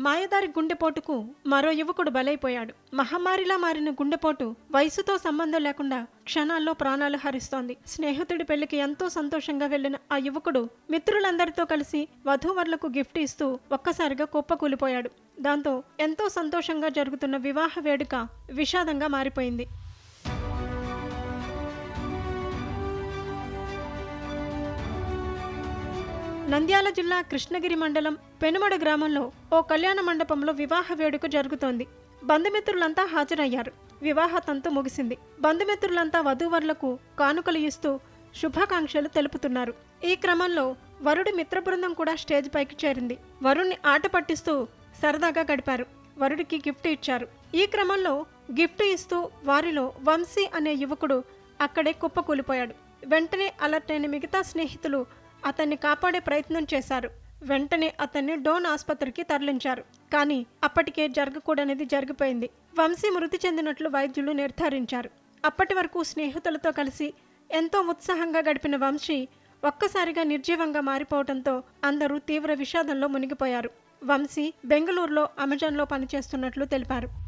మాయదారి గుండెపోటుకు మరో యువకుడు బలైపోయాడు. మహమ్మారిలా మారిన గుండెపోటు వయసుతో సంబంధం లేకుండా క్షణాల్లో ప్రాణాలు హరిస్తోంది. స్నేహితుడి పెళ్ళికి ఎంతో సంతోషంగా వెళ్ళిన ఆ యువకుడు మిత్రులందరితో కలిసి వధూవరులకు గిఫ్ట్ ఇస్తూ ఒక్కసారిగా కుప్పకూలిపోయాడు. దాంతో ఎంతో సంతోషంగా జరుగుతున్న వివాహ వేడుక విషాదంగా మారిపోయింది. నంద్యాల జిల్లా కృష్ణగిరి మండలం పెనుమడ గ్రామంలో ఓ కళ్యాణ మండపంలో వివాహ వేడుక జరుగుతోంది. బంధుమిత్రులంతా హాజరయ్యారు. వివాహ తంతు ముగిసింది. బంధుమిత్రులంతా వధూవరులకు కానుకలు ఇస్తూ శుభాకాంక్షలు తెలుపుతున్నారు. ఈ క్రమంలో వరుడి మిత్ర బృందం కూడా స్టేజ్ పైకి చేరింది. వరుణ్ణి ఆట పట్టిస్తూ సరదాగా గడిపారు. వరుడికి గిఫ్ట్ ఇచ్చారు. ఈ క్రమంలో గిఫ్ట్ ఇస్తూ వారిలో వంశీ అనే యువకుడు అక్కడే కుప్పకూలిపోయాడు. వెంటనే అలర్ట్ అయిన మిగతా స్నేహితులు అతన్ని కాపాడే ప్రయత్నం చేశారు. వెంటనే అతన్ని డోన్ ఆసుపత్రికి తరలించారు. కానీ అప్పటికే జరగకూడనిది జరిగిపోయింది. వంశీ మృతి చెందినట్లు వైద్యులు నిర్ధారించారు. అప్పటి వరకు స్నేహితులతో కలిసి ఎంతో ఉత్సాహంగా గడిపిన వంశీ ఒక్కసారిగా నిర్జీవంగా మారిపోవడంతో అందరూ తీవ్ర విషాదంలో మునిగిపోయారు. వంశీ బెంగళూరులో అమెజాన్లో పనిచేస్తున్నట్లు తెలిపారు.